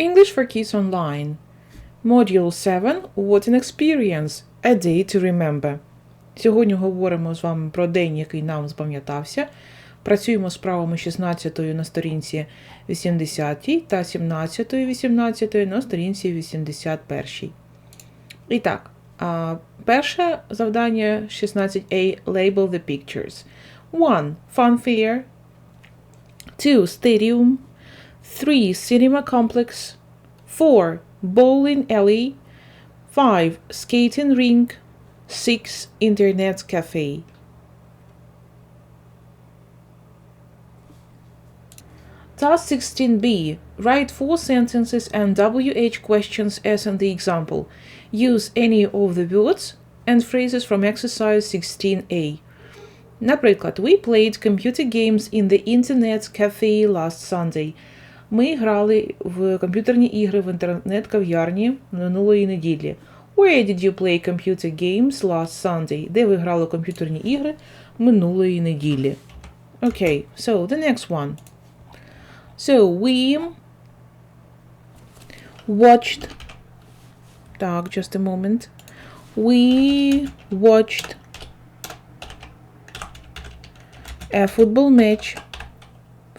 English for Kids Online. Module 7 What an Experience. A Day to Remember. Сьогодні говоримо з вами про день, який нам запам'ятався. Працюємо з правами 16 на сторінці 80 та 17 18 на сторінці 81. І так, перше завдання 16a Label the pictures. 1. Funfair. 2. Stadium. 3. Cinema complex. 4. Bowling alley. 5. Skating rink. 6. Internet cafe. Task 16b. Write four sentences and WH questions as in the example. Use any of the words and phrases from exercise 16a. Наприклад, we played computer games in the internet cafe last Sunday. Ми грали в комп'ютерні ігри в інтернет-кав'ярні минулої неділі. Where did you play computer games last Sunday? Де ви грали комп'ютерні ігри минулої неділі? Okay, so the next one. So we watched. Так, just a moment. We watched a football match.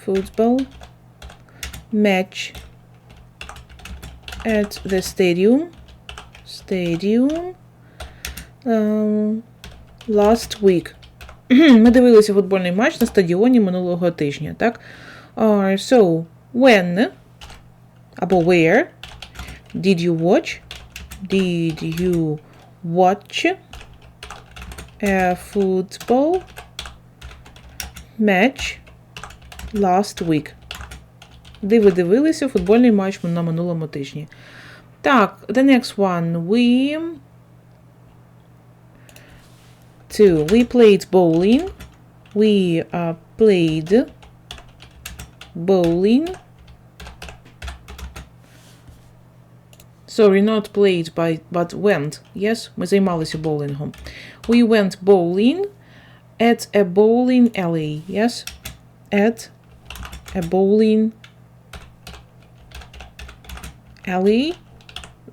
Football match at the stadium. Stadium. Um, last week. Ми дивилися футбольний матч на стадіоні минулого тижня, так? Uh, so, when або where did you watch? Did you watch a football match last week? Де ви дивилися футбольний матч на минулому тижні? Так, the next one. We two. We played bowling. We uh, played bowling. Sorry, not played, by, but went. Yes, ми займалися боулінгом. We went bowling at a bowling alley. Yes, at a bowling alley.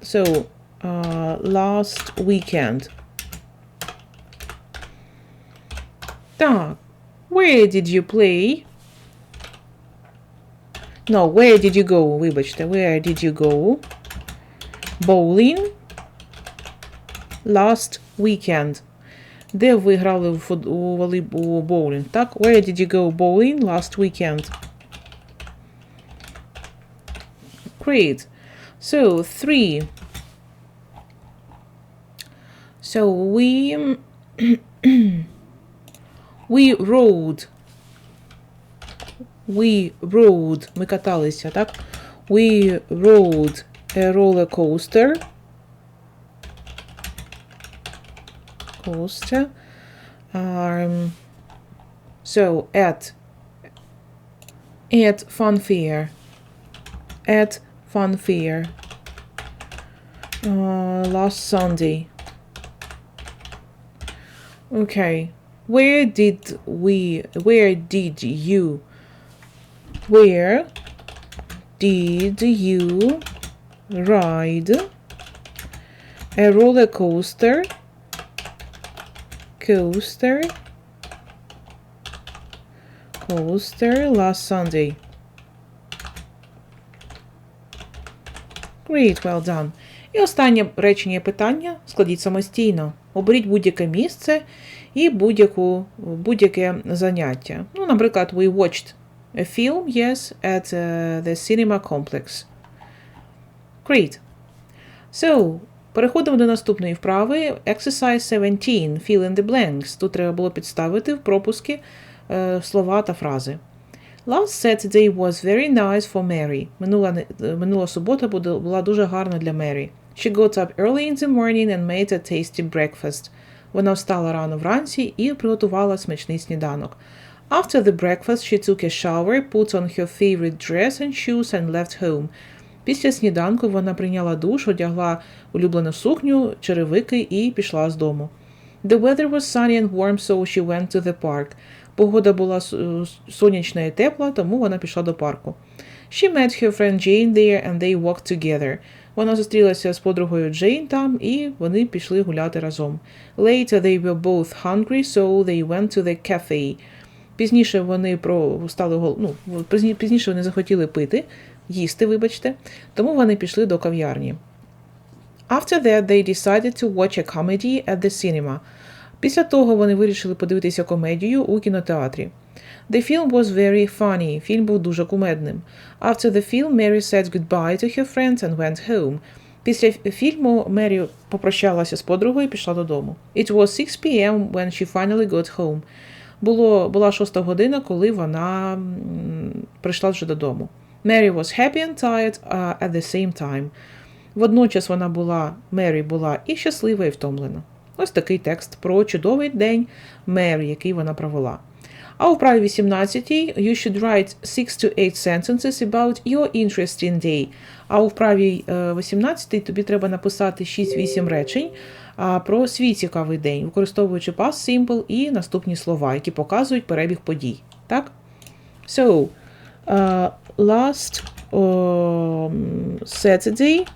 So, uh, last weekend. Так, where did you play? No, where did you go? Вибачте, where did you go? Bowling last weekend. Де ви грали у, фут... у, волей... у боулінг? Так, where did you go bowling last weekend? Great. So, three. So, we... we rode We rode, ми каталися, так? We rode a roller coaster. Coaster. Um, so at at fun fair. At fun fair. Uh, last Sunday. Okay. Where did we where did you where did you ride a roller coaster? Coaster. Coaster last Sunday. Great, well done. І останнє речення питання складіть самостійно. Оберіть будь-яке місце і будь-яке заняття. Ну, наприклад, we watched a film, yes, at uh, the cinema complex. Great. So, переходимо до наступної вправи. Exercise 17. Fill in the blanks. Тут треба було підставити в пропуски е, слова та фрази. Last Saturday was very nice for Mary. Минула, минула субота була дуже гарна для Мері. She got up early in the morning and made a tasty breakfast. Вона встала рано вранці і приготувала смачний сніданок. After the breakfast, she took a shower, put on her favorite dress and shoes and left home. Після сніданку вона прийняла душ, одягла улюблену сукню, черевики і пішла з дому. The weather was sunny and warm, so she went to the park. Погода була сонячна і тепла, тому вона пішла до парку. She met her friend Jane there and they walked together. Вона зустрілася з подругою Джейн там, і вони пішли гуляти разом. Later they were both hungry, so they went to the cafe. Пізніше вони про стали гол... ну, пізніше вони захотіли пити, їсти, вибачте, тому вони пішли до кав'ярні. After that, they decided to watch a comedy at the cinema. Після того вони вирішили подивитися комедію у кінотеатрі. The film was very funny. Фільм був дуже кумедним. After the film, Mary said goodbye to her friends and went home. Після фільму Мері попрощалася з подругою і пішла додому. It was 6 p.m. when she finally got home. Було, була шоста година, коли вона м, прийшла вже додому. Mary was happy and tired uh, at the same time. Водночас вона була, Мері була і щаслива, і втомлена. Ось такий текст про чудовий день Мері, який вона провела. А у вправі 18 you should write 6 to 8 sentences about your interesting day. А у вправі е, 18 тобі треба написати 6-8 речень про свій цікавий день, використовуючи past simple і наступні слова, які показують перебіг подій. Так? So, uh, last um, Saturday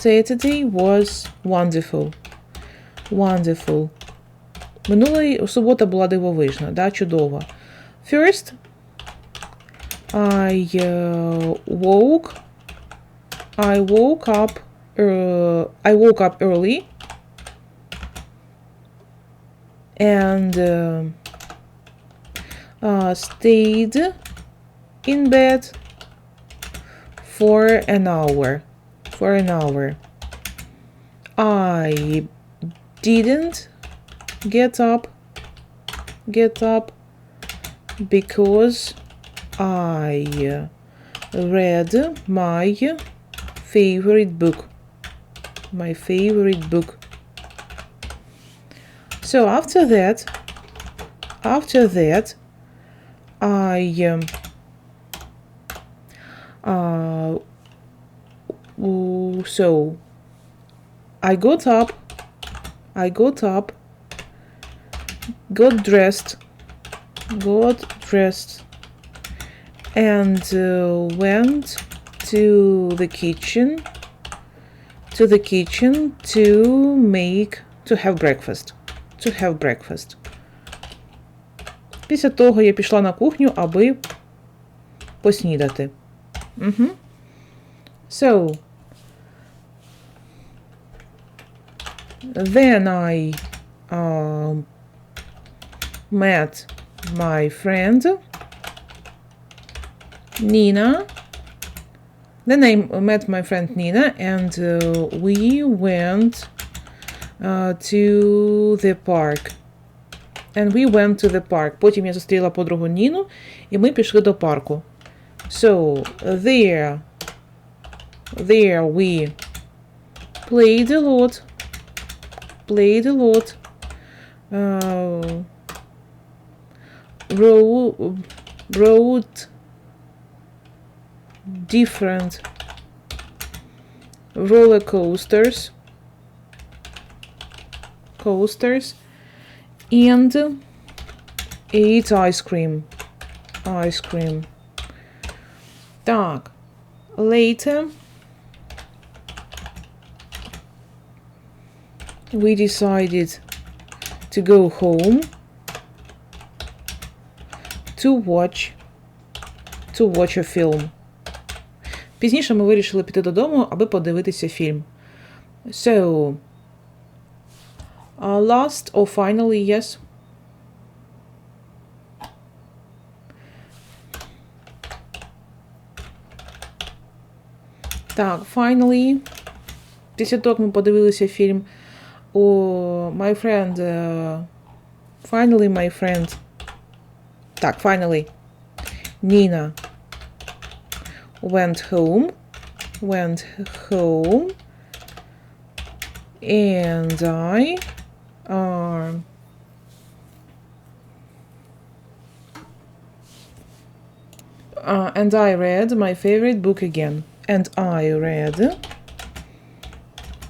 Saturday was wonderful. Wonderful. Минулої субота була дивовижна, да, чудова. First, I uh, woke I woke up uh, I woke up early and uh, uh, stayed in bed for an hour. For an hour. I didn't get up get up because I read my favorite book my favorite book so after that after that I um, uh, w- so I got up I got up got dressed got dressed and uh, went to the kitchen to the kitchen to make to have breakfast to have breakfast Після того я пішла на кухню, аби поснідати. Угу. So, then I um, met my friend Nina. Then I met my friend Nina, and uh, we went uh, to the park. And we went to the park. Потім я зустріла подругу Ніну, і ми пішли до парку. So, there, there we played a lot. Played a lot. Uh, ro- rode different roller coasters coasters and ate ice cream ice cream так later we decided to go home to watch to watch a film. Пізніше ми вирішили піти додому, аби подивитися фільм. So, uh, last or finally, yes. Так, finally. Після того, як ми подивилися фільм у My Friend. uh, finally, my friend. Так, finally. Nina went home. Went home. And I um uh, and I read my favorite book again. And I read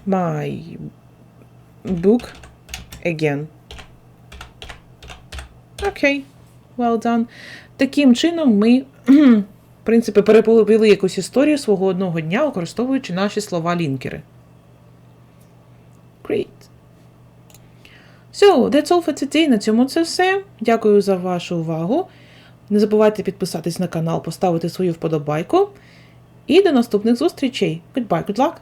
my book again. Okay, Well done. Таким чином ми, в принципі, переповіли якусь історію свого одного дня, використовуючи наші слова-лінкери. Great. So, that's all for today. На цьому це все. Дякую за вашу увагу. Не забувайте підписатись на канал, поставити свою вподобайку. І до наступних зустрічей. Goodbye, good luck!